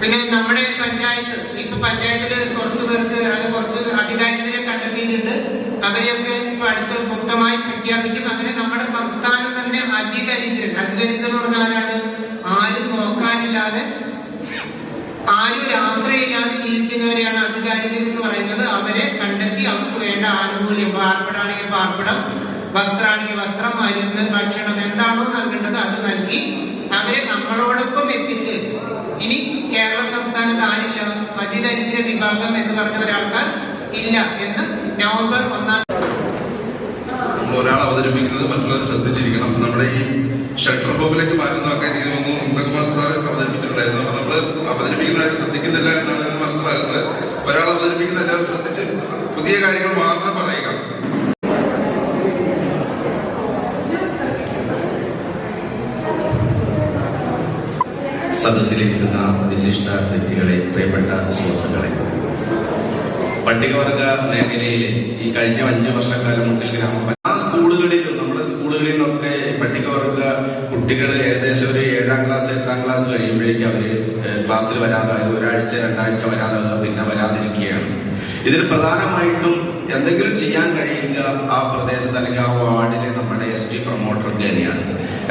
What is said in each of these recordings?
പിന്നെ നമ്മുടെ പഞ്ചായത്ത് ഇപ്പൊ പഞ്ചായത്തിൽ കുറച്ചു പേർക്ക് അത് കുറച്ച് അധികാരികളെ കണ്ടെത്തിയിട്ടുണ്ട്. അവരെയൊക്കെ അടുത്ത് മുക്തമായി പ്രഖ്യാപിക്കും. അങ്ങനെ നമ്മുടെ സംസ്ഥാനം തന്നെ അതിദരിദ്രൻ അതിദരിദ്രൻ എന്ന് പറഞ്ഞാൽ ആരാണ്? ആരും നോക്കാനില്ലാതെ ആരും ഒരു ആശ്രയമില്ലാതെ ജീവിക്കുന്നവരെയാണ് അധികാരികൾ എന്ന് പറയുന്നത്. അവരെ കണ്ടെത്തി അവർക്ക് വേണ്ട ആനുകൂല്യം പാർപ്പിടാണെങ്കിൽ പാർപ്പിടം വസ്ത്രമാണെങ്കിൽ വസ്ത്രം മരുന്ന് ഭക്ഷണം എന്താണോ നൽകേണ്ടത് അത് നൽകി അവരെ നമ്മളോടൊപ്പം എത്തിച്ച് ഇനി വിഭാഗം എന്ന് പറഞ്ഞ ഒരാൾക്കാർ ഇല്ല എന്ന് നവംബർ ഒന്നാം ഒരാൾ അവതരിപ്പിക്കുന്നത് മറ്റുള്ളവർ ശ്രദ്ധിച്ചിരിക്കണം. നമ്മുടെ ഈ ഷട്ടർ ഹോമിലേക്ക് മാറ്റുന്നതൊക്കെ എനിക്ക് തോന്നുന്നു മുണ്ടകുമാർ സാർ അവതരിപ്പിച്ചിട്ടുണ്ടായിരുന്നു. അപ്പൊ നമ്മൾ അവതരിപ്പിക്കുന്നവരെ ശ്രദ്ധിക്കുന്നില്ല എന്നാണ് മനസ്സിലാകുന്നത്. ഒരാൾ അവതരിപ്പിക്കുന്ന എല്ലാവരും ശ്രദ്ധിച്ച് പുതിയ കാര്യങ്ങൾ മാത്രം പറയുക. സദസ്സിലിരിക്കുന്ന വിശിഷ്ട വ്യക്തികളെ പ്രിയപ്പെട്ട സുഹൃത്തുക്കളെ. പട്ടികവർഗ മേഖലയിലെ ഈ കഴിഞ്ഞ അഞ്ചു വർഷക്കാലം മുതൽ ഗ്രാമ ആ സ്കൂളുകളിലും നമ്മുടെ സ്കൂളുകളിൽ നിന്നൊക്കെ പട്ടികവർഗ കുട്ടികൾ ഏകദേശം ഒരു ഏഴാം ക്ലാസ് എട്ടാം ക്ലാസ് കഴിയുമ്പോഴേക്കും അവർ ക്ലാസ്സിൽ വരാതായത് ഒരാഴ്ച രണ്ടാഴ്ച വരാതാകുക പിന്നെ വരാതിരിക്കുകയാണ്. ഇതിൽ പ്രധാനമായിട്ടും എന്തെങ്കിലും ചെയ്യാൻ കഴിയുക ആ പ്രദേശത്ത് അല്ലെങ്കിൽ ആ വാർഡിലെ നമ്മുടെ എസ് ടി പ്രൊമോട്ടർക്ക് തന്നെയാണ്.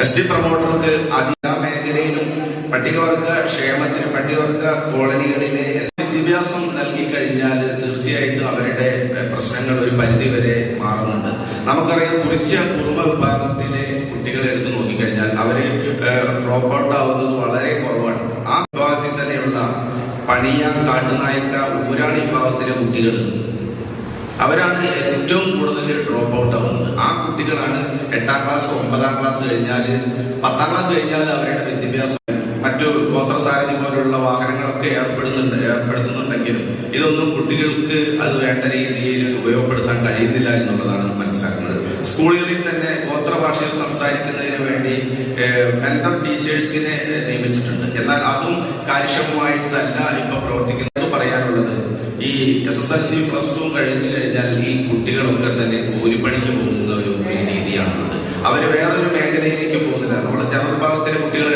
എസ് ടി പ്രൊമോട്ടർക്ക് അധിക മേഖലയിലും പട്ടികവർഗ ക്ഷേമത്തിന് പട്ടികവർഗ കോളനികളിലെ വിദ്യാഭ്യാസം നൽകി കഴിഞ്ഞാൽ തീർച്ചയായിട്ടും അവരുടെ പ്രശ്നങ്ങൾ ഒരു പരിധി വരെ മാറുന്നുണ്ട്. നമുക്കറിയാം കുറിച്ച കുടുംബ വിഭാഗത്തിലെ കുട്ടികളെ എടുത്ത് നോക്കിക്കഴിഞ്ഞാൽ അവർ ഡ്രോപ്പ് ഔട്ട് ആവുന്നത് വളരെ കുറവാണ്. ആ വിഭാഗത്തിൽ തന്നെയുള്ള പണിയ കാട്ടുനായ്ക്ക ഊരാളി വിഭാഗത്തിലെ കുട്ടികൾ അവരാണ് ഏറ്റവും കൂടുതൽ ഡ്രോപ്പ് ഔട്ട് ആവുന്നത്. ആ കുട്ടികളാണ് എട്ടാം ക്ലാസ് ഒമ്പതാം ക്ലാസ് കഴിഞ്ഞാൽ പത്താം ക്ലാസ് കഴിഞ്ഞാൽ അവരുടെ വിദ്യാഭ്യാസം മറ്റു ഗോത്രസാരഥി പോലുള്ള വാഹനങ്ങളൊക്കെ ഏർപ്പെടുന്നുണ്ട് ഏർപ്പെടുത്തുന്നുണ്ടെങ്കിലും ഇതൊന്നും കുട്ടികൾക്ക് അത് വേണ്ട രീതിയിൽ ഉപയോഗപ്പെടുത്താൻ കഴിയുന്നില്ല എന്നുള്ളതാണ് മനസ്സിലാക്കുന്നത്. സ്കൂളുകളിൽ തന്നെ ഗോത്രഭാഷയിൽ സംസാരിക്കുന്നതിന് വേണ്ടി മെന്റർ ടീച്ചേഴ്സിനെ നിയമിച്ചിട്ടുണ്ട്. എന്നാൽ അതും കാര്യക്ഷമമായിട്ടല്ല ഇപ്പൊ പ്രവർത്തിക്കുന്നത് പറയാനുള്ളത്. ഈ S S L C plus two കഴിഞ്ഞു കഴിഞ്ഞാൽ ഈ കുട്ടികളൊക്കെ തന്നെ കൂലിപ്പണിക്ക് പോകുന്ന ഒരു രീതിയാണുള്ളത്. അവർ വേറൊരു മേഖലയിലേക്ക് പോകുന്നില്ല. നമ്മുടെ ജനറൽ കുട്ടികൾ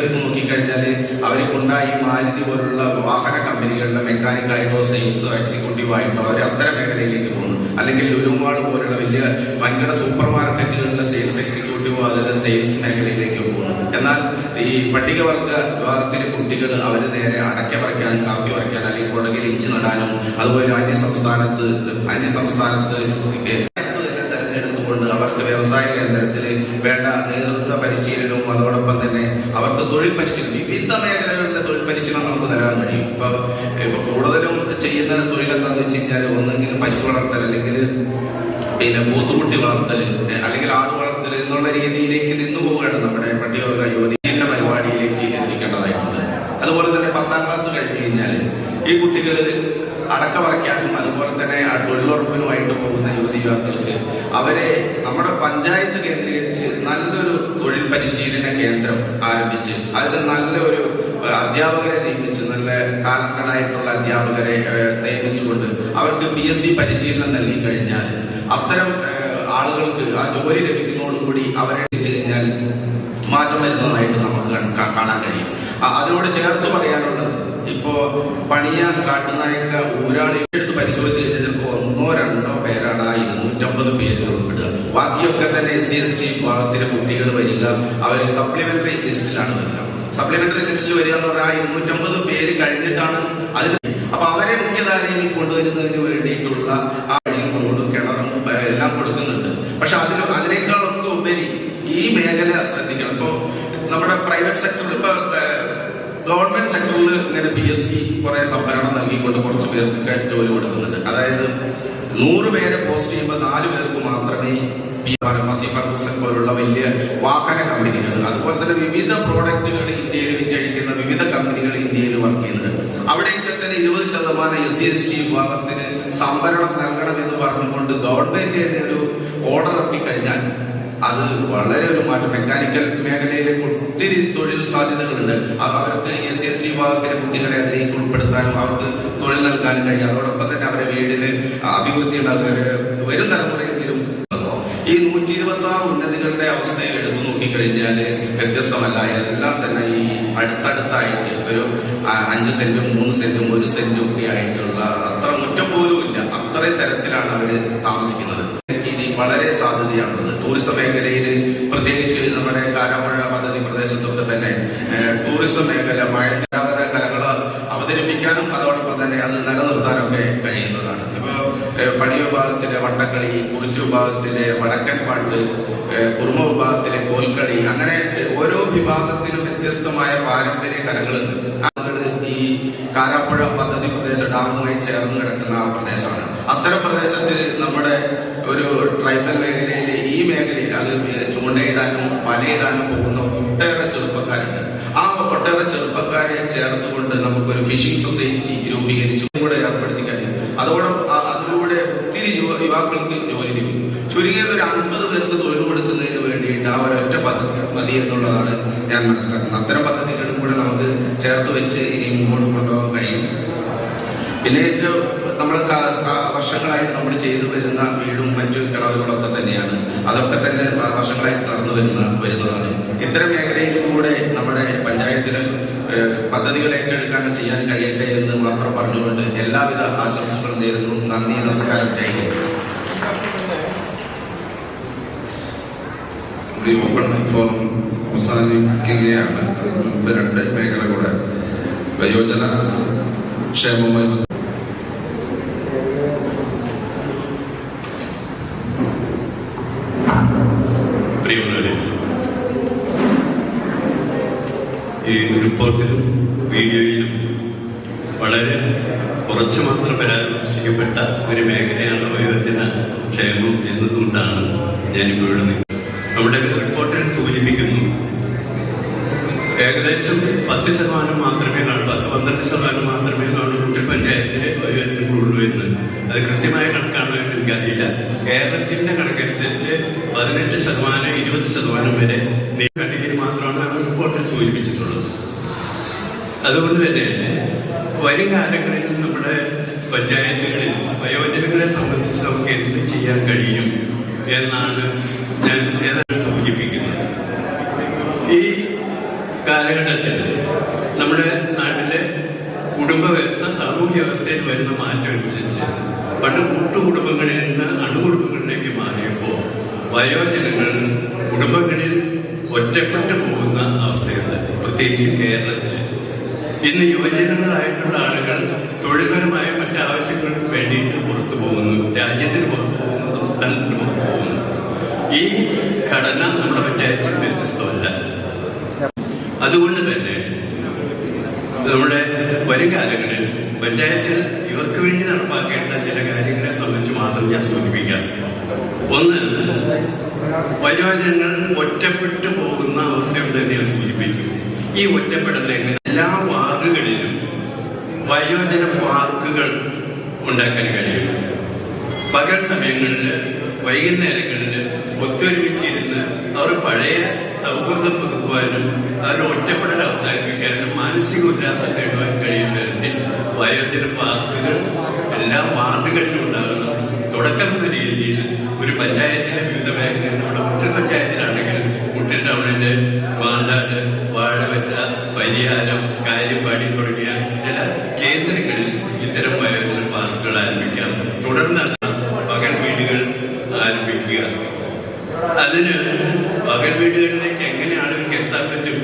നോക്കിക്കഴിഞ്ഞാൽ അവർക്കുണ്ടായി മാരുതി പോലുള്ള വാഹന കമ്പനികളിലെ മെക്കാനിക്കായിട്ടോ സെയിൽസോ എക്സിക്യൂട്ടീവ് ആയിട്ടോ അവർ അത്തരം മേഖലയിലേക്ക് പോകുന്നു. അല്ലെങ്കിൽ ലുലുമാൾ പോലുള്ള വലിയ വൻകിട സൂപ്പർ മാർക്കറ്റുകളിലെ സെയിൽസ് എക്സിക്യൂട്ടീവോ അതിലെ സെയിൽസ് മേഖലയിലേക്ക് പോകുന്നു. എന്നാൽ ഈ പട്ടികവർഗ വിഭാഗത്തിലെ കുട്ടികൾ അവർ നേരെ അടയ്ക്ക പറിക്കാനും കാപ്പി പറിക്കാനും അല്ലെങ്കിൽ കൊടകിൽ ഇഞ്ചി നടാനും അതുപോലെ അന്യ സംസ്ഥാനത്ത് അന്യ സംസ്ഥാനത്ത് കേന്ദ്രത്തിൽ വേണ്ട നേതൃത്വ പരിശീലനവും അതോടൊപ്പം തന്നെ അവർക്ക് തൊഴിൽ പരിശീലനം വിവിധ മേഖലകളിലെ തൊഴിൽ പരിശീലനം നമുക്ക് നൽകാൻ കഴിയും. ഇപ്പൊ ഇപ്പൊ കൂടുതലും ചെയ്യുന്ന തൊഴിലെന്താന്ന് വെച്ച് കഴിഞ്ഞാൽ ഒന്നെങ്കിൽ പശു വളർത്തൽ അല്ലെങ്കിൽ പിന്നെ പോത്തുകുട്ടി വളർത്തൽ അല്ലെങ്കിൽ ആട് വളർത്തൽ എന്നുള്ള രീതിയിലേക്ക് നിന്നു പോവുകയാണ് നമ്മുടെ പട്ടികവർഗ യുവതിയുടെ പരിപാടിയിലേക്ക് എത്തിക്കേണ്ടതായിട്ടുണ്ട്. അതുപോലെ തന്നെ പത്താം ക്ലാസ് കഴിഞ്ഞു കഴിഞ്ഞാൽ ഈ കുട്ടികൾ അടക്ക പറിക്കാനും അതുപോലെ തന്നെ തൊഴിലുറപ്പിനുമായിട്ട് പോകുന്ന യുവതി യുവാക്കൾക്ക് അവരെ നമ്മുടെ പഞ്ചായത്ത് കേന്ദ്രീകരിച്ച് നല്ലൊരു തൊഴിൽ പരിശീലന കേന്ദ്രം ആരംഭിച്ച് അതിൽ നല്ലൊരു അധ്യാപകരെ നിയമിച്ച് നല്ല ടാലന്റഡ് ആയിട്ടുള്ള അധ്യാപകരെ നിയമിച്ചുകൊണ്ട് അവർക്ക് പി എസ് സി പരിശീലനം നൽകി കഴിഞ്ഞാൽ അത്തരം ആളുകൾക്ക് ആ ജോലി ലഭിക്കുന്നതോടുകൂടി അവരെ കഴിഞ്ഞാൽ മാറ്റം വരുന്നതായിട്ട് നമുക്ക് കാണാൻ കഴിയും. അതിനോട് ചേർത്ത് പറയാനുള്ളത് ഇപ്പോ പണിയ കാട്ടുനായക്ക ഊരാളി എടുത്ത് പരിശോധിച്ച് കഴിഞ്ഞാൽ ചിലപ്പോൾ ഒന്നോ രണ്ടോ പേരാണ് ആ ഇരുന്നൂറ്റമ്പത് പേരിൽ ഉൾപ്പെടുക. ബാക്കിയൊക്കെ തന്നെ എസ് സി എസ് ടി വിഭാഗത്തിലെ കുട്ടികൾ വരിക അവർ സപ്ലിമെന്ററി ലിസ്റ്റിലാണ് വരിക. സപ്ലിമെന്ററി ലിസ്റ്റിൽ വരിക എന്ന് പറഞ്ഞാൽ ഇരുന്നൂറ്റമ്പത് പേര് കഴിഞ്ഞിട്ടാണ് അതിന് അപ്പൊ അവരെ മുഖ്യധാരയിൽ കൊണ്ടുവരുന്നതിന് വേണ്ടിയിട്ടുള്ള ആ വഴിയും റോഡും കിണറും എല്ലാം കൊടുക്കുന്നുണ്ട്. പക്ഷെ അതിന് അതിനേക്കാളൊക്കെ ഉപരി ഈ മേഖല ശ്രദ്ധിക്കണം. ഇപ്പോ നമ്മുടെ പ്രൈവറ്റ് സെക്ടറിൽ ഇപ്പൊ ഗവൺമെന്റ് സെക്ടറിൽ ഇങ്ങനെ പി എസ് സി കുറെ സംവരണം നൽകിക്കൊണ്ട് കുറച്ച് പേർക്ക് ജോലി കൊടുക്കുന്നുണ്ട്. അതായത് നൂറ് പേരെ പോസ്റ്റ് ചെയ്യുമ്പോൾ നാല് പേർക്ക് മാത്രമേ പി ആർ മസി ഫർഗൂസൻ പോലുള്ള വലിയ വാഹന കമ്പനികൾ അതുപോലെ തന്നെ വിവിധ പ്രോഡക്റ്റുകൾ ഇന്ത്യയിൽ വിറ്റഴിക്കുന്ന വിവിധ കമ്പനികൾ ഇന്ത്യയിൽ വർക്ക് ചെയ്യുന്നുണ്ട് അവിടെയൊക്കെ തന്നെ ഇരുപത് ശതമാനം എസ് സി എസ് ടി വിഭാഗത്തിന് സംവരണം നൽകണമെന്ന് പറഞ്ഞുകൊണ്ട് ഗവൺമെന്റ് തന്നെ ഒരു ഓർഡർ ഇറക്കി കഴിഞ്ഞാൽ അത് വളരെ ഒരു മാറ്റം. മെക്കാനിക്കൽ മേഖലയിലേക്ക് ഒത്തിരി തൊഴിൽ സാധ്യതകളുണ്ട്. അത് അവർക്ക് എസ് സി എസ് ടി വിഭാഗത്തിലെ കുട്ടികളെ അതിലേക്ക് ഉൾപ്പെടുത്താനും അവർക്ക് തൊഴിൽ നൽകാനും കഴിയും. അതോടൊപ്പം തന്നെ അവരെ വീടിന് അഭിവൃദ്ധി ഉണ്ടാകുന്ന വരും തലമുറയെങ്കിലും ഈ നൂറ്റി ഇരുപത്തി ആറ് ഉന്നതികളുടെ അവസ്ഥയെ എടുത്തു നോക്കിക്കഴിഞ്ഞാൽ വ്യത്യസ്തമല്ല. എല്ലാം തന്നെ ഈ അടുത്തടുത്തായിട്ട് ഒരു അഞ്ച് സെന്റും മൂന്ന് സെന്റും ഒരു സെന്റും ഒക്കെ ആയിട്ടുള്ള അത്ര മുറ്റം പോലും ഇല്ല. അത്രയും തരത്തിലാണ് അവർ താമസിക്കുന്നത്. ഇനി വളരെ സാധ്യതയാണുള്ളത്. ടൂറിസം മേഖലയിൽ പ്രത്യേകിച്ച് നമ്മുടെ കാരാപ്പുഴ പദ്ധതി പ്രദേശത്തൊക്കെ തന്നെ ടൂറിസം മേഖല പരമ്പരാഗത കലകൾ അവതരിപ്പിക്കാനും അതോടൊപ്പം തന്നെ അത് നിലനിർത്താനൊക്കെ പണി വിഭാഗത്തിലെ വട്ടക്കളി കുറിച്ച് വിഭാഗത്തിലെ വടക്കൻ പാട്ട് കുറുമ വിഭാഗത്തിലെ കോൽക്കളി അങ്ങനെ ഓരോ വിഭാഗത്തിനും വ്യത്യസ്തമായ പാരമ്പര്യ കലകളുണ്ട്. ഈ കാരാപ്പുഴ പദ്ധതി പ്രദേശ ഡാമുമായി ചേർന്ന് കിടക്കുന്ന പ്രദേശമാണ്. അത്തരം പ്രദേശത്തിൽ നമ്മുടെ ഒരു ട്രൈബൽ മേഖലയിൽ ഈ മേഖലയിൽ അത് ചൂണ്ടയിടാനും വലയിടാനും പോകുന്ന ഒട്ടേറെ ചെറുപ്പക്കാരുണ്ട്. ആ ഒട്ടേറെ ചെറുപ്പക്കാരെ ചേർത്തുകൊണ്ട് നമുക്കൊരു ഫിഷിംഗ് സൊസൈറ്റി രൂപീകരിച്ചു കൂടെ ഏർപ്പെടുത്തി കഴിഞ്ഞു അതോടൊപ്പം ആ- അതിലൂടെ ഒത്തിരി യുവ യുവാക്കൾക്ക് ജോലി ലഭിക്കും. ചുരുങ്ങിയത് ഒരു അമ്പത് പേർക്ക് തൊഴിൽ കൊടുക്കുന്നതിന് വേണ്ടിയിട്ട് ആ ഒരൊറ്റ പദ്ധതി മതി എന്നുള്ളതാണ് ഞാൻ മനസ്സിലാക്കുന്നത്. അത്തരം പദ്ധതികളും കൂടെ നമുക്ക് ചേർത്ത് വെച്ച് ഇനി മുമ്പോട്ട് കൊണ്ടുപോകാൻ കഴിയും. പിന്നെ നമ്മൾ വർഷങ്ങളായിട്ട് നമ്മൾ ചെയ്തു വരുന്ന വീടും മറ്റു കിണറുകളൊക്കെ തന്നെയാണ്. അതൊക്കെ തന്നെ വർഷങ്ങളായിട്ട് നടന്നു വരുന്ന വരുന്നതാണ്. ഇത്തരം മേഖലയിൽ കൂടെ നമ്മുടെ പഞ്ചായത്തിന് പദ്ധതികൾ ഏറ്റെടുക്കാൻ ചെയ്യാൻ കഴിയട്ടെ എന്ന് മാത്രം പറഞ്ഞുകൊണ്ട് എല്ലാവിധ ആശംസകളും നേരുന്നു. നന്ദി നമസ്കാരം. ജയ് ഈ ഓപ്പൺ ഫോറം അവസാനിക്കുകയാണ്. മുമ്പ് രണ്ട് മേഖല കൂടെ വയോജന പ്രിയമുള്ളവരെ ഈ റിപ്പോർട്ടിലും വീഡിയോയിലും വളരെ കുറച്ച് മാത്രം പരാമർശിക്കപ്പെട്ട ഒരു മേഖലയാണ് വയോജന ക്ഷേമം എന്നതുകൊണ്ടാണ് ഞാനിപ്പോൾ ഇവിടെ നമ്മുടെ റിപ്പോർട്ടിൽ സൂചിപ്പിക്കുന്നു. ഏകദേശം പത്ത് ശതമാനം മാത്രമേ കാണൂ പത്ത് പന്ത്രണ്ട് ശതമാനം മാത്രമേ കാണൂ കുട്ടി പഞ്ചായത്തിലെ വരുന്നുള്ളൂ എന്ന്. അത് കൃത്യമായ കണക്കാണോ എന്ന് എനിക്കറിയില്ല. കേരളത്തിന്റെ കണക്കനുസരിച്ച് പതിനെട്ട് ശതമാനം ഇരുപത് ശതമാനം വരെ നീക്കണ്ടെങ്കിൽ മാത്രമാണ് അവർ റിപ്പോർട്ടിൽ സൂചിപ്പിച്ചിട്ടുള്ളത്. അതുകൊണ്ട് തന്നെ വരും കാലങ്ങളിൽ നമ്മുടെ പഞ്ചായത്തുകളിൽ വയോജനങ്ങളെ സംബന്ധിച്ച് നമുക്ക് എന്ത് ചെയ്യാൻ കഴിയും എന്നാണ് ഞാൻ കാലഘട്ടത്തിൽ നമ്മുടെ നാട്ടിലെ കുടുംബ വ്യവസ്ഥ സാമൂഹ്യ വ്യവസ്ഥയിൽ വരുന്ന മാറ്റം അനുസരിച്ച് പണ്ട് കൂട്ടുകുടുംബങ്ങളിൽ നിന്ന് അണുകുടുംബങ്ങളിലേക്ക് മാറിയപ്പോൾ വയോജനങ്ങൾ കുടുംബങ്ങളിൽ ഒറ്റപ്പെട്ടു പോകുന്ന അവസ്ഥയുണ്ട് പ്രത്യേകിച്ച് കേരളത്തിൽ ഇന്ന് യുവജനങ്ങളായിട്ടുള്ള ആളുകൾ തൊഴിൽപരമായ മറ്റാവശ്യങ്ങൾക്ക് വേണ്ടിയിട്ട് പുറത്തു പോകുന്നു രാജ്യത്തിന് പുറത്തു പോകുന്നു സംസ്ഥാനത്തിന് പുറത്തു പോകുന്നു. ഈ ഘടന നമ്മുടെ പഞ്ചായത്തിൽ വ്യത്യസ്തമല്ല. അതുകൊണ്ട് തന്നെ നമ്മുടെ വരും കാലങ്ങളിൽ പഞ്ചായത്തിൽ ഇവർക്ക് വേണ്ടി നടപ്പാക്കേണ്ട ചില കാര്യങ്ങളെ സംബന്ധിച്ച് മാത്രം ഞാൻ സൂചിപ്പിക്കാം. ഒന്ന് വയോജനങ്ങൾ ഒറ്റപ്പെട്ടു പോകുന്ന അവസ്ഥയുണ്ടെന്ന് ഞാൻ സൂചിപ്പിച്ചു. ഈ ഒറ്റപ്പെടൽ എങ്ങനെ എല്ലാ വാർഡുകളിലും വയോജന പാർക്കുകൾ ഉണ്ടാക്കാൻ കഴിയും? പകൽ സമയങ്ങളിൽ വൈകുന്നേരങ്ങളിൽ ഒത്തൊരുമിച്ചിരുന്ന് അവർ പഴയ സൗഹൃദം പുതുക്കുവാനും അവരുടെ ഒറ്റപ്പെടൽ അവസാനിപ്പിക്കാനും മാനസിക ഉല്ലാസം നേടുവാൻ കഴിയുന്ന തരത്തിൽ വയോജന പാർക്കുകൾ എല്ലാ വാർഡുകളിലും ഉണ്ടാകുന്ന തുടക്കം എന്ന രീതിയിൽ ഒരു പഞ്ചായത്തിലെ വിവിധ മേഖലയിൽ നമ്മുടെ മുട്ടിൽ പഞ്ചായത്തിലാണെങ്കിൽ മുട്ടിൽ ടൗണിൽ വാണ്ടാട് വാഴവറ്റ പരിയാരം കാര്യപ്പാടി തുടങ്ങിയ ചില കേന്ദ്രങ്ങളിൽ ഇത്തരം വയോജന പാർക്കുകൾ ആരംഭിക്കാം. തുടർന്ന് അതിന് പകൽ വീടുകളിലേക്ക് എങ്ങനെ ആളുകൾക്ക് എത്താൻ പറ്റും?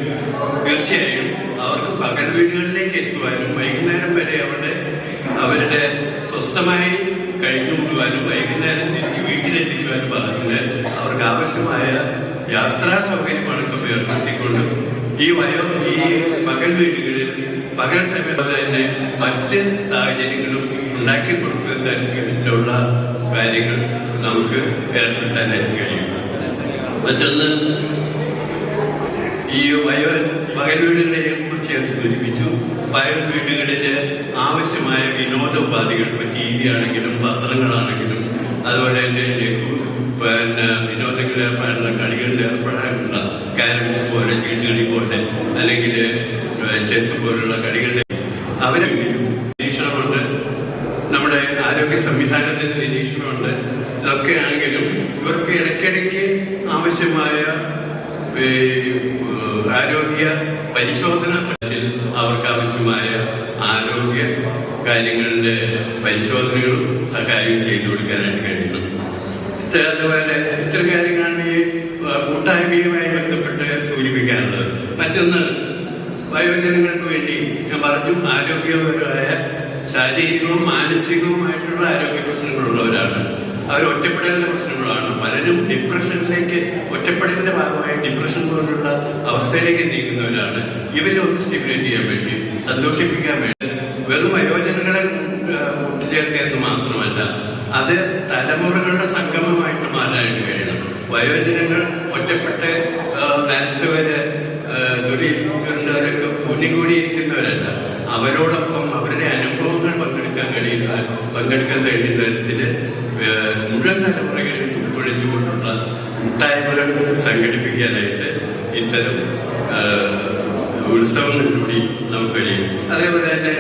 തീർച്ചയായും അവർക്ക് പകൽ വീടുകളിലേക്ക് എത്തുവാനും വൈകുന്നേരം വരെ അവരുടെ അവരുടെ സ്വസ്ഥമായി കഴിഞ്ഞുകൂടുവാനും വൈകുന്നേരം തിരിച്ച് വീട്ടിലെത്തിക്കുവാനും പറഞ്ഞാൽ അവർക്ക് ആവശ്യമായ യാത്രാ സൗകര്യമാണ് ഇപ്പം ഏർപ്പെടുത്തിക്കൊണ്ട് ഈ വയോ ഈ പകൽ വീടുകളിൽ പകൽ സമയത്ത് തന്നെ മറ്റ് സാഹചര്യങ്ങളും ഉണ്ടാക്കി കൊടുക്കുന്നതിനുള്ള കാര്യങ്ങൾ നമുക്ക് ഏർപ്പെടുത്താനായിട്ട് കഴിയും. മറ്റൊന്ന് ഈ വയോ പകൽ വീടുകളെ കുറിച്ച് ഞാൻ സൂചിപ്പിച്ചു. പകൽ വീടുകളിലെ ആവശ്യമായ വിനോദോപാധികൾ ഇപ്പൊ ടി വി ആണെങ്കിലും പത്രങ്ങളാണെങ്കിലും അതുപോലെ തന്നെ ലഘു പിന്നെ വിനോദങ്ങളിൽ ഏർപ്പെടാനുള്ള കളികളിൽ ഏർപ്പെടാനുള്ള കാരംസ് പോലെ ചീട്ടുകളി പോലെ അല്ലെങ്കിൽ ചെസ് പോലുള്ള കളികളിൽ അവരെ നിരീക്ഷണമുണ്ട്. നമ്മുടെ ആരോഗ്യ സംവിധാനത്തിന്റെ നിരീക്ഷണമുണ്ട്. ഇതൊക്കെ ആണെങ്കിലും ഇവർക്ക് ഇടയ്ക്കിടയ്ക്ക് ആവശ്യമായ ഈ, ഏഹ്, ആരോഗ്യ പരിശോധനാ ഫലത്തിൽ അവർക്ക് ആവശ്യമായ ആരോഗ്യ കാര്യങ്ങളുടെ പരിശോധനകളും സഹായവും ചെയ്തു കൊടുക്കാനായിട്ട് കഴിയുന്നു അതുപോലെ ഇത്തരം കാര്യങ്ങളാണ് ഈ കൂട്ടായ്മയുമായി ബന്ധപ്പെട്ട് സൂചിപ്പിക്കാനുള്ളത് മറ്റൊന്ന് വയോജനങ്ങൾക്ക് വേണ്ടി ഞാൻ പറഞ്ഞു ആരോഗ്യപരമായ ശാരീരികവും മാനസികവുമായിട്ടുള്ള ആരോഗ്യ പ്രശ്നങ്ങളുള്ളവരാണ്. അവർ ഒറ്റപ്പെടലിന്റെ പ്രശ്നങ്ങളാണ്. പലരും ഡിപ്രഷനിലേക്ക് ഒറ്റപ്പെടലിന്റെ ഭാഗമായി ഡിപ്രഷൻ പോലുള്ള അവസ്ഥയിലേക്ക് നീങ്ങുന്നവരാണ് ഇവരെ ഒന്ന് സ്റ്റിമുലേറ്റ് ചെയ്യാൻ വേണ്ടി സന്തോഷിപ്പിക്കാൻ വേണ്ടി വെറും വയോജനങ്ങളെ ആ, കൂട്ടിച്ചേർക്കുക എന്ന് മാത്രമല്ല അത് തലമുറകളുടെ സംഗമമായിട്ട് മാറാനായിട്ട് കഴിയണം വയോജനങ്ങൾ ഒറ്റപ്പെട്ട് ആ, നരച്ചവര് ആ, തൊലി ചുരുണ്ടവരൊക്കെ കൂടിയിരിക്കുന്നവരല്ല അവരോടൊപ്പം അവരുടെ അനുഭവങ്ങൾ പങ്കെടുക്കാൻ കഴിയുന്ന പങ്കെടുക്കാൻ കഴിയുന്ന തരത്തിൽ ആ, മുഴുവൻ തലമുറകളിൽ ഉൾക്കൊള്ളിച്ചുകൊണ്ടുള്ള കൂട്ടായ്മകൾ സംഘടിപ്പിക്കാനായിട്ട് ഇത്തരം ആ, ഉത്സവങ്ങളിലൂടെ നമുക്ക് കഴിയും അതേപോലെ തന്നെ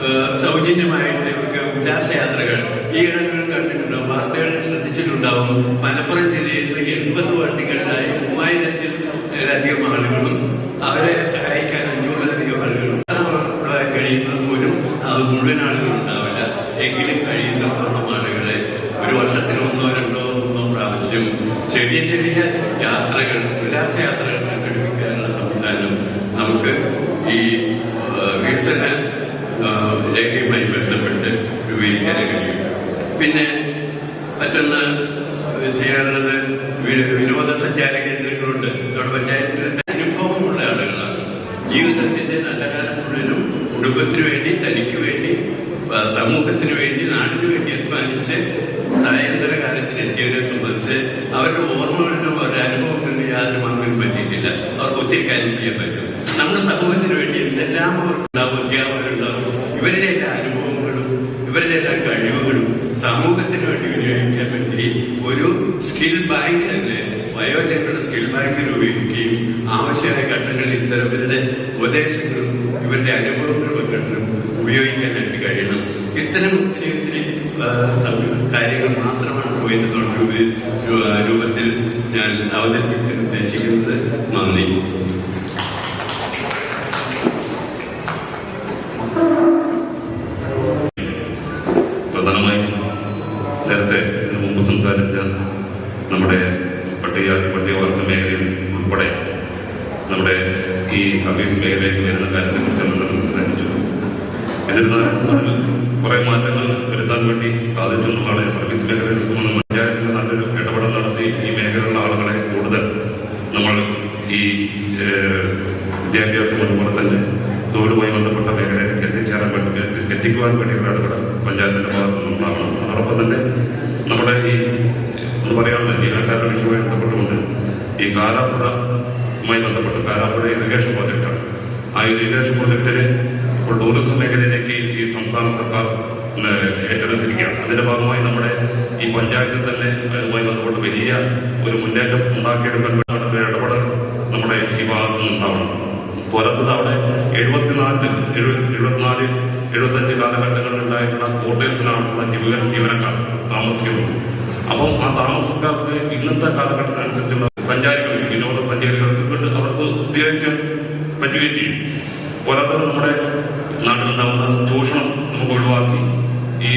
ഏഹ് സൗജന്യമായിട്ട് ഒക്കെ ഉല്ലാസയാത്രകൾ ഈ ഇടങ്ങൾ കണ്ടിട്ടുണ്ടാവും വാർത്തകൾ ശ്രദ്ധിച്ചിട്ടുണ്ടാവും മലപ്പുറം ജില്ലയിൽ നിന്ന് എൺപത് വണ്ടികളിലായി മൂവായിരത്തിലധികം ആളുകളും അവരെ സഹായിക്കാൻ അഞ്ഞൂറിലധികം ആളുകളും ഇവിടെ കഴിയുന്നത് പോലും അത് മുഴുവൻ ആളുകൾ ഉണ്ടാവില്ല എങ്കിലും കഴിയുന്നിടത്തോളം ആളുകളെ ഒരു വർഷത്തിൽ ഒന്നോ രണ്ടോ മൂന്നോ പ്രാവശ്യം ചെറിയ ചെറിയ യാത്രകൾ ഉല്ലാസയാത്രകൾ സംഘടിപ്പിക്കാനുള്ള സംവിധാനം നമുക്ക് ഈ ഏഹ്, വികസന ഏഹ്, രേഖയുമായി ബന്ധപ്പെട്ട് രൂപീകരിക്കാൻ കഴിയും പിന്നെ മറ്റൊന്ന് ചെയ്യാനുള്ളത് വി- വിനോദസഞ്ചാര കേന്ദ്രങ്ങളുണ്ട് നമ്മുടെ പഞ്ചായത്തിൽ അനുഭവമുള്ള ആളുകളാണ്. ജീവിതത്തിന്റെ നല്ല കാലം കുടുംബത്തിന് വേണ്ടി തനിക്ക് വേണ്ടി സമൂഹത്തിന് വേണ്ടി നാടിന് വേണ്ടി അധ്വാനിച്ച് സായന്തര കാലത്തിന് എത്തിയവരെ സംബന്ധിച്ച് അവരുടെ ഓർമ്മകളിലും അവരുടെ അനുഭവങ്ങളിലും യാതൊരു മാർഗം പറ്റിയിട്ടില്ല. അവർക്ക് ഒത്തിരി കാര്യം ചെയ്യാൻ പറ്റും. നമ്മുടെ സമൂഹത്തിന് വേണ്ടി എന്തെല്ലാം അവർക്കുണ്ടാവും അധ്യാപകരുണ്ടാവും ഇവരുടെ എല്ലാ അനുഭവങ്ങളും ഇവരുടെ എല്ലാ കഴിവുകളും സമൂഹത്തിന് വേണ്ടി വിനിയോഗിക്കാൻ വേണ്ടി ഒരു സ്കിൽ ബാങ്ക് തന്നെ വയോജനങ്ങളുടെ സ്കിൽ ബാങ്ക് രൂപീകരിക്കുകയും ആവശ്യമായ ഘട്ടങ്ങളിൽ ഇത്തരവരുടെ ഉപദേശങ്ങളും ഇവരുടെ അനുഭവങ്ങളും ഒക്കെ ഉപയോഗിക്കാനായിട്ട് കഴിയണം. ഇത്തരം ഒത്തിരി ഒത്തിരി കാര്യങ്ങൾ മാത്രമാണ് പോയെന്നുള്ള രൂപത്തിൽ ഞാൻ അവതരിപ്പിക്കാൻ ഉദ്ദേശിക്കുന്നത് നന്ദി. പ്രധാനമായും നേരത്തെ ഇതിനു മുമ്പ് സംസാരിച്ച നമ്മുടെ പട്ടികജാതി പട്ടികവർഗ മേഖലയിൽ ഉൾപ്പെടെ നമ്മുടെ ഈ സർവീസ് മേഖലയിലേക്ക് വരുന്ന കാര്യത്തെക്കുറിച്ച് നമ്മൾ സംസാരിച്ചു എന്നിരുന്നാലും അതിൽ കുറെ മാറ്റങ്ങൾ വരുത്താൻ വേണ്ടി സാധിച്ചു എന്നുള്ളതാണ് സർവീസ് മേഖലയിൽ നിന്ന് പഞ്ചായത്തിന്റെ നല്ലൊരു ഇടപെടൽ നടത്തി ഈ മേഖലയിലുള്ള ആളുകളെ കൂടുതൽ നമ്മൾ ഈ വിദ്യാഭ്യാസം അതുപോലെ തന്നെ തൊഴിലുമായി ബന്ധപ്പെട്ട മേഖലയിലേക്ക് എത്തിച്ചേരാൻ വേണ്ടി എത്തിക്കുവാൻ വേണ്ടിയുള്ള ഇടപെടൽ പഞ്ചായത്തിന്റെ ഭാഗത്തു നിന്നുണ്ടാവണം അതോടൊപ്പം തന്നെ നമ്മുടെ ഈ എന്ന് പറയാനുള്ള ജീവനക്കാരുടെ വിഷയവുമായി ബന്ധപ്പെട്ടുകൊണ്ട് ഈ കാലാപ്പുഴയുമായി ബന്ധപ്പെട്ട് കാലാപ്പുഴ ഇറിഗേഷൻ പ്രോജക്റ്റാണ് ആ ഇറിഗേഷൻ പ്രോജക്റ്റിനെ ഇപ്പോൾ ടൂറിസം മേഖലയിലേക്ക് ഈ സംസ്ഥാന സർക്കാർ ഏറ്റെടുത്തിരിക്കുകയാണ്. അതിന്റെ ഭാഗമായി നമ്മുടെ ഈ പഞ്ചായത്തിൽ തന്നെ അതുമായി ബന്ധപ്പെട്ട് വലിയ ഒരു മുന്നേറ്റം ഉണ്ടാക്കിയെടുക്കാൻ വേണ്ടി ഇടപെടൽ നമ്മുടെ ഈ ഭാഗത്തു നിന്നുണ്ടാവണം. പുറത്തത് അവിടെ എഴുപത്തിനാല് എഴു- എഴുപത്തിനാല് എഴുപത്തഞ്ച് കാലഘട്ടങ്ങളിൽ ഉണ്ടായിട്ടുള്ള ക്വാർട്ടേഴ്സിനാണുള്ള ജീവൻ ജീവനക്കാർ താമസിക്കുന്നത് അപ്പം ആ താമസക്കാർക്ക് ഇന്നത്തെ കാലഘട്ടത്തിനനുസരിച്ചുള്ള പോരാത്തത് നമ്മുടെ നാട്ടിലുണ്ടാവുന്ന ചൂഷണം നമുക്ക് ഒഴിവാക്കി ഈ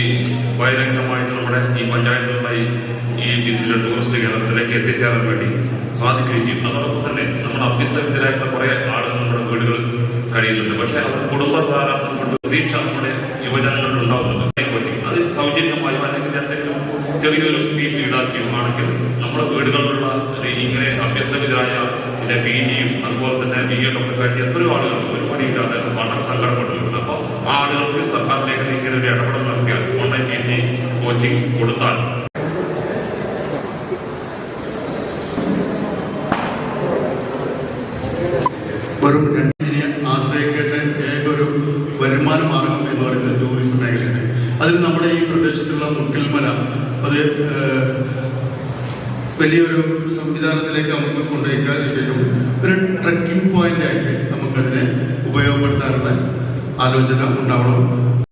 ബഹിരംഗമായിട്ട് നമ്മുടെ ഈ പഞ്ചായത്തിലുള്ള ഈ ടൂറിസ്റ്റ് കേന്ദ്രത്തിലേക്ക് എത്തിച്ചേരാൻ വേണ്ടി സാധിക്കുകയും അതോടൊപ്പം തന്നെ നമ്മുടെ അഭ്യസ്തവിദ്യരായിട്ടുള്ള കുറെ ആളുകൾ നമ്മുടെ വീടുകളിൽ കഴിയുന്നുണ്ട് പക്ഷെ അവർ കുടുംബ പ്രാരാബ്ദം കൊണ്ട് പ്രതീക്ഷ നമ്മുടെ യുവജനങ്ങളിൽ ഉണ്ടാവുന്നുണ്ട് പറ്റി അത് സൗജന്യമായോ അല്ലെങ്കിൽ എന്തെങ്കിലും ചെറിയൊരു ഫീസ് ഈടാക്കി ഒന്നാണെങ്കിൽ നമ്മുടെ വീടുകളിലുള്ള ഇങ്ങനെ അഭ്യസ്തവിതരായ പിന്നെ പി ജിയും അതുപോലെ തന്നെ ബി എഡ് ഒക്കെ കഴിഞ്ഞ് എത്രയോ ആളുകൾ ഒരു പണിയില്ലാതെ വളരെ സങ്കടപ്പെട്ടിട്ടുണ്ട്. അപ്പോൾ ആ ആളുകൾക്ക് സർക്കാരിലേക്ക് ഇങ്ങനെ ഒരു ഇടപെടൽ നടത്തിയാൽ ഓൺലൈൻ പി ജി കോച്ചിങ് കൊടുത്താൽ വെറും രണ്ടിനെ ആശ്രയിക്കേണ്ട ഏക ഒരു വരുമാന മാർഗം എന്ന് പറയുന്നത് ടൂറിസം മേഖലയാണ് അതിന് നമ്മുടെ ഈ പ്രദേശത്തുള്ള മുട്ടിൽമല അത് വലിയൊരു സംവിധാനത്തിലേക്ക് നമുക്ക് കൊണ്ടുപോയിക്കാതെ ശേഷം ഒരു ട്രക്കിംഗ് പോയിന്റ് ആയിട്ട് നമുക്കതിനെ ഉപയോഗപ്പെടുത്താനുള്ള ആലോചന ഉണ്ടാവണം.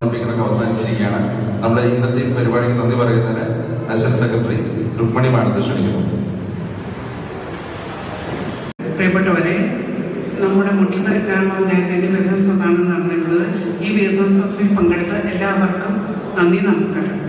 സ്പീക്കറൊക്കെ അവസാനിച്ചിരിക്കുകയാണ്. നമ്മുടെ ഇന്നത്തെ ഈ പരിപാടിക്ക് നന്ദി പറയുന്നതിന് നാഷണൽ സെക്രട്ടറി രുക്മണി മാഡത്തെ ക്ഷണിക്കുന്നു. പ്രിയപ്പെട്ടവരെ നമ്മുടെ മുട്ട ഗ്രാമപഞ്ചായത്തിന്റെ വികസനമാണ് നടന്നിട്ടുള്ളത്. നന്ദി നമസ്കാരം നമ്മുടെ ചടങ്ങ് അവസാനിച്ചിരിക്കുന്നു